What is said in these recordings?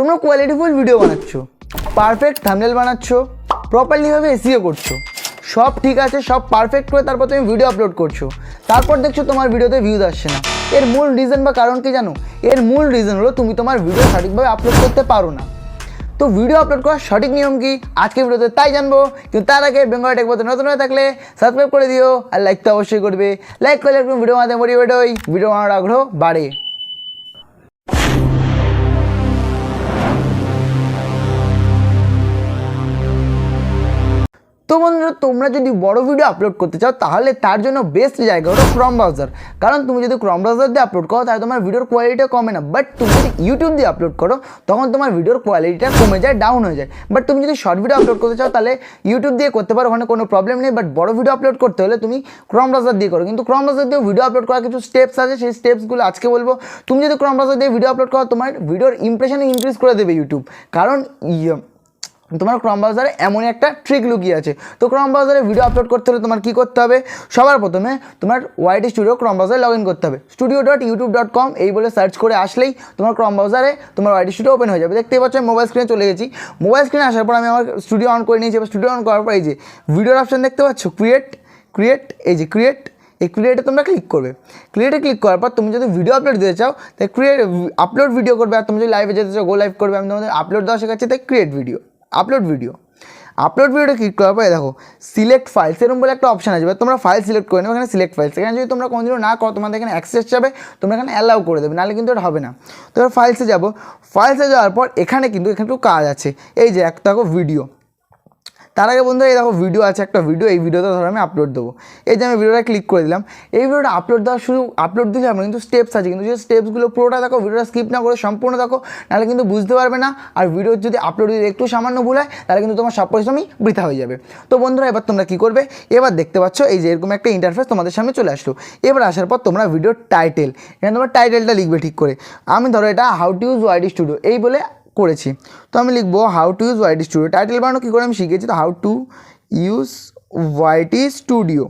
তোমরা কোয়ালিটিফুল ভিডিও বানাচ্ছ। Perfect thumbnail বানাচ্ছ প্রপারলিভাবে এসিও করছ। সব ঠিক আছে, সব পারফেক্ট করে তারপর তুমি ভিডিও আপলোড করছ। তারপর দেখছ তোমার ভিডিওতে ভিউজ আসছে না। এর মূল রিজন বা কারণ কি জানো? এর মূল রিজন হলো তুমি তোমার ভিডিও সঠিকভাবে আপলোড করতে পারো না। তো ভিডিও আপলোড করার সঠিক নিয়ম কি? আজকে ভিডিওতে তাই জানব। কিন্তু তার আগে বেঙ্গল টেক বলতে নতুন হয়ে থাকলে সাবস্ক্রাইব করে দিও। আর লাইক তো অবশ্যই করবে। লাইক করলে একটু ভিডিও বানাতে মোটিভেট ভিডিও বানানোর আগ্রহ বাড়ে। তো বন্ধুরা, তোমরা যদি বড় ভিডিও আপলোড করতে চাও, তাহলে তার জন্য বেস্ট জায়গা হলো ক্রম ব্রাউজার কারণ তুমি যদি ক্রম ব্রাউজার দিয়ে আপলোড করো, তাহলে তোমার ভিডিওর কোয়ালিটিটা কমে না। বাট তুমি যদি ইউটিউব দিয়ে আপলোড করো, তখন তোমার ভিডিওর কোয়ালিটিটা কমে যায় ডাউন হয়ে যায়। বাট তুমি যদি শর্ট ভিডিও আপলোড করতে চাও, তাহলে ইউটিউব দিয়ে করতে পারো, ওখানে কোনো প্রবলেম নেই। বাট বড় ভিডিও আপলোড করতে হলে তুমি ক্রম ব্রাউজার দিয়ে করো। কিন্তু ক্রম ব্রাউজার দিয়ে ভিডিও আপলোড করার কিছু স্টেপস আছে। সেই স্টেপসগুলো আজকে বলব। তুমি যদি ক্রম ব্রাউজার দিয়ে ভিডিও আপলোড করো, তোমার ভিডিওর ইমপ্রেশন ইনক্রিজ করে দেবে ইউটিউব কারণ ইয়ে তোমার ক্রম ব্রাউজারে এমনই একটা ট্রিক লুকিয়ে আছে। তো ক্রম ব্রাউজারে ভিডিও আপলোড করতে হলে তোমার কী করতে হবে? সবার প্রথমে তোমার ওয়াইটি স্টুডিও ক্রম ব্রাউজারে লগ ইন করতে হবে। Studio dot YouTube dot com এই বলে সার্চ করে আসলেই তোমার ক্রম ব্রাউজারে তোমার ওয়াইটি স্টুডিও ওপেন হয়ে যাবে। দেখতেই পাচ্ছ আমি মোবাইল স্ক্রিনে চলে গেছি। মোবাইল স্ক্রিনে আসার পর আমি আমার স্টুডিও অন করে নিয়েছি। এবার স্টুডিও অন করার পর এই যে ভিডিওর অপশান দেখতে পাচ্ছ? ক্রিয়েট ক্রিয়েট এই যে ক্রিয়েট এই ক্রিয়েটে তোমরা ক্লিক করবে। ক্রিয়েটে ক্লিক করার পর তুমি যদি ভিডিও আপলোড দিতে চাও তাই ক্রিয়েট আপলোড ভিডিও করবে। আর তুমি যদি লাইভে যেতে চাও গো লাইভ করবে। আমি তোমাদের আপলোড দেওয়া শেখাচ্ছি, তাই create video upload video upload ভিডিওটা ক্লিক করার পরে দেখো সিলেক্ট ফাইল সেরকম বলে একটা অপশান আসবে তোমরা ফাইল সিলেক্ট করে নেবে এখানে সিলেক্ট ফাইল সেখানে যদি তোমরা কোনোদিনও না করো, তোমাদের এখানে অ্যাক্সেস যাবে, তোমরা এখানে অ্যালাউ করে দেবে, নাহলে কিন্তু এটা হবে না। তো ফাইলসে যাব ফাইলসে যাওয়ার পর এখানে কিন্তু এখানে একটু কাজ আছে। এই যে একটা ভিডিও তার আগে বন্ধু এই দেখো ভিডিও আছে, একটা ভিডিও এই ভিডিওটা ধরো আমি আপলোড দেবো। এই যে আমি ভিডিওটা ক্লিক করে দিলাম, এই ভিডিওটা আপলোড দেওয়া শুরু আপলোড দিলে আমরা কিন্তু স্টেপস আছে, কিন্তু যে স্টেপসগুলো পুরোটা দেখো ভিডিওটা স্কিপ না করে সম্পূর্ণ দেখো, নাহলে কিন্তু বুঝতে পারবে না। আর ভিডিওর যদি আপলোড দিতে একটু সামান্য ভুল হয়, তাহলে কিন্তু তোমার সব পরিশ্রমই বৃথা হয়ে যাবে। তো বন্ধুরা, এবার তোমরা কী করবে? এবার দেখতে পাচ্ছ, এই যে এরকম একটা ইন্টারফেস তোমাদের সামনে চলে আসলো। এবার আসার পর তোমরা ভিডিওর টাইটেল এখানে তোমার টাইটেলটা লিখবে ঠিক করে। আমি ধরো এটা how to use YT studio এই বলে করেছি। তো আমি লিখব how to use YT studio title বানানো কী করে আমি শিখেছি তো how to use YT studio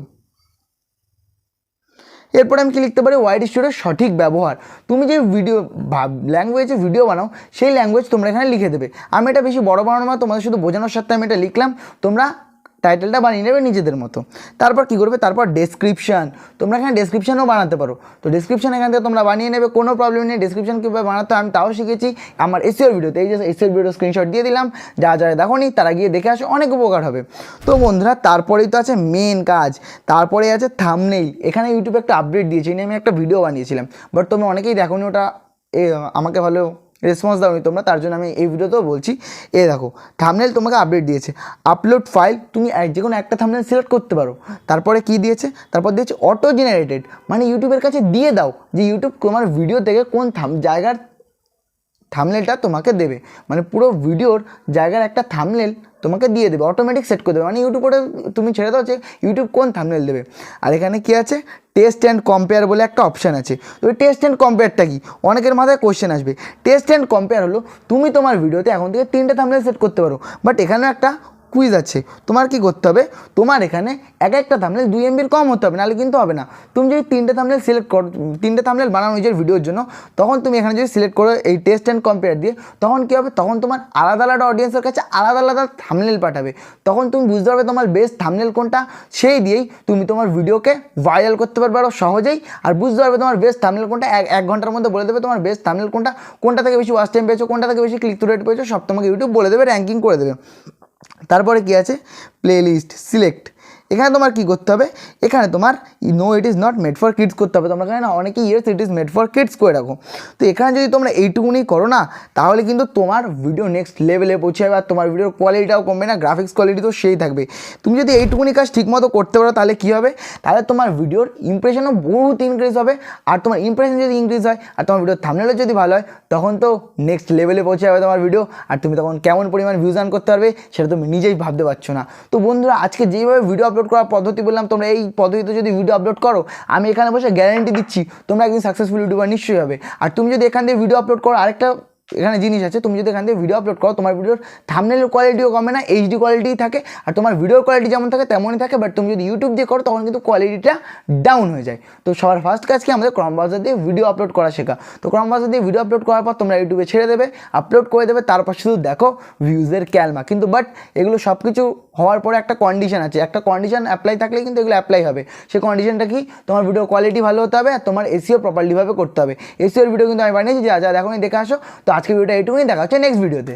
এরপরে আমি কি লিখতে পারি? ওয়াইটি স্টুডিওর সঠিক ব্যবহার। তুমি যে ভিডিও ভাব ল্যাঙ্গুয়েজে ভিডিও বানাও, সেই ল্যাঙ্গুয়েজ তোমরা এখানে লিখে দেবে। আমি এটা বেশি বড় বানানো তোমাদের শুধু বোঝানোর সাথে আমি এটা লিখলাম। তোমরা টাইটেলটা বানিয়ে নেবে নিজেদের মতো। তারপর কী করবে? তারপর ডেসক্রিপশান তোমরা এখানে ডেসক্রিপশানও বানাতে পারো। তো ডেসক্রিপশান এখান থেকে তোমরা বানিয়ে নেবে, কোনো প্রবলেম নেই। ডেসক্রিপশান কীভাবে বানাতে আমি তাও শিখেছি আমার এসিওর ভিডিওতে এই যে এসিওর ভিডিও স্ক্রিনশট দিয়ে দিলাম। যা যারা দেখো নি তারা গিয়ে দেখে আসো, অনেক উপকার হবে। তো বন্ধুরা, তারপরেই তো আছে মেন কাজ। তারপরে আছে থামনেইল এখানে ইউটিউবে একটা আপডেট দিয়েছি। আমি একটা ভিডিও বানিয়েছিলাম। বাট তোমরা অনেকেই দেখো নি ওটা। এ, আমাকে ভালো রেসপন্স দাওনি তোমরা, তার জন্য আমি এই ভিডিওতেও বলছি। এ দেখো থামনেল তোমাকে আপডেট দিয়েছে। আপলোড ফাইল তুমি যে কোনো একটা থামনেল সিলেক্ট করতে পারো। তারপরে কি দিয়েছে? তারপর দিয়েছে অটো জেনারেটেড মানে ইউটিউবের কাছে দিয়ে দাও যে ইউটিউব তোমার ভিডিও থেকে কোন থাম জায়গার থামনেলটা তোমাকে দেবে। মানে পুরো ভিডিওর জায়গার একটা থামনেল তোমাকে দিয়ে দেবে অটোমেটিক সেট করে দেবে। মানে ইউটিউব ওটা তুমি ছেড়ে দাও যে ইউটিউব কোন থামনেল দেবে। আর এখানে কি আছে? টেস্ট অ্যান্ড কম্পেয়ার বলে একটা অপশান আছে। তো টেস্ট অ্যান্ড কম্পেয়ারটা কি? অনেকের মাথায় কোশ্চেন আসবে। টেস্ট অ্যান্ড কম্পেয়ার হলো, তুমি তোমার ভিডিওতে এখন থেকে তিনটে থামলে সেট করতে পারো। বাট এখানে একটা কুইজ আছে। তোমার কি করতে হবে? তোমার এখানে এক একটা থামনেল দুই এমবির কম হতে হবে, নাহলে কিন্তু হবে না। তুমি যদি তিনটে থামলেল সিলেক্ট করো, তিনটে থামলেল বানানো নিজের ভিডিওর জন্য, তখন তুমি এখানে যদি সিলেক্ট করো এই টেস্ট অ্যান্ড কম্পেয়ার দিয়ে, তখন কী হবে? তখন তোমার আলাদা আলাদা অডিয়েন্সের কাছে আলাদা আলাদা থামনেল পাঠাবে। তখন তুমি বুঝতে পারবে তোমার বেস্ট থামনেল কোনটা, সেই দিয়েই তুমি তোমার ভিডিওকে ভাইরাল করতে পারবে আরও সহজেই। আর বুঝতে পারবে তোমার বেস্ট থামনেল কোনটা, এক এক ঘণ্টার মধ্যে বলে দেবে তোমার বেস্ট থামনেল কোনটা কোনটা থেকে বেশি ওয়াচ টাইম পেয়েছ, কোনটা থেকে বেশি ক্লিক টু রেট পেয়েছ, সব তোমাকে ইউটিউব বলে দেবে র্যাঙ্কিং করে দেবে। তারপরে কি আছে? প্লেলিস্ট সিলেক্ট এখানে তোমার কি করতে হবে? এখানে তোমার no it is not made for kids করতে হবে। তোমরা এখানে না, অনেকেই yes it is made for kids করে রাখো। তো এখানে যদি তোমরা এইটুকুনি করো না, তাহলে কিন্তু তোমার ভিডিও নেক্সট লেভেলে পৌঁছে যাবে, আর তোমার ভিডিওর কোয়ালিটিটাও কমবে না গ্রাফিক্স কোয়ালিটি তো সেই থাকবে। তুমি যদি এইটুকুনি কাজ ঠিকমতো করতে পারো, তাহলে কী হবে? তাহলে তোমার ভিডিওর ইমপ্রেশনও বহুত ইনক্রিজ হবে, আর তোমার ইমপ্রেশন যদি ইনক্রিজ হয়, আর তোমার ভিডিওর থামনেলও যদি ভালো হয়, তখন তো নেক্সট লেভেলে পৌঁছে যাবে তোমার ভিডিও আর তুমি তখন কেমন পরিমাণ ভিউজ আর্ন করতে পারবে, সেটা তুমি নিজেই ভাবতে পারছ না। তো বন্ধুরা, আজকে যেইভাবে ভিডিও আপলোড করার পদ্ধতি বললাম, তোমরা এই পদ্ধতিতে যদি ভিডিও আপলোড করো, আমি এখানে বসে গ্যারেন্টি দিচ্ছি, তোমরা একদিন সাকসেসফুল ইউটিউবার নিশ্চয়ই হবে। আর তুমি যদি এখান দিয়ে ভিডিও আপলোড করো, আরেকটা এখানে জিনিস আছে, তুমি যদি এখান থেকে ভিডিও আপলোড করো, তোমার ভিডিওর থামনেলের কোয়ালিটিও কমে না এইচডি কোয়ালিটিই থাকে, আর তোমার ভিডিওর কোয়ালিটি যেমন থাকে, তেমনই থাকে বাট তুমি যদি ইউটিউব দিয়ে করো, তখন কিন্তু কোয়ালিটিটা ডাউন হয়ে যায়। তো সবার ফার্স্ট কাজ কি? আমাদের ক্রম দিয়ে ভিডিও আপলোড করা শেখা। তো ক্রম দিয়ে ভিডিও আপলোড করার পর তোমরা ইউটিউবে ছেড়ে দেবে আপলোড করে দেবে, তারপর শুধু দেখো ভিউজের ক্যালমা। কিন্তু বাট এগুলো সব কিছু হওয়ার পরে একটা কন্ডিশন আছে। একটা কন্ডিশন অ্যাপ্লাই থাকলে কিন্তু এগুলো অ্যাপ্লাই হবে। সেই কন্ডিশনটা কি? তোমার ভিডিও কোয়ালিটি ভালো হতে হবে, আর তোমার এসিও প্রপারলিভাবে করতে হবে। এসিওর ভিডিও কিন্তু আমি বানিয়েছি, যা যা, দেখো, দেখে আসো। তো আজকের ভিডিওটা এইটুকুই দেখা হচ্ছে নেক্সট ভিডিওতে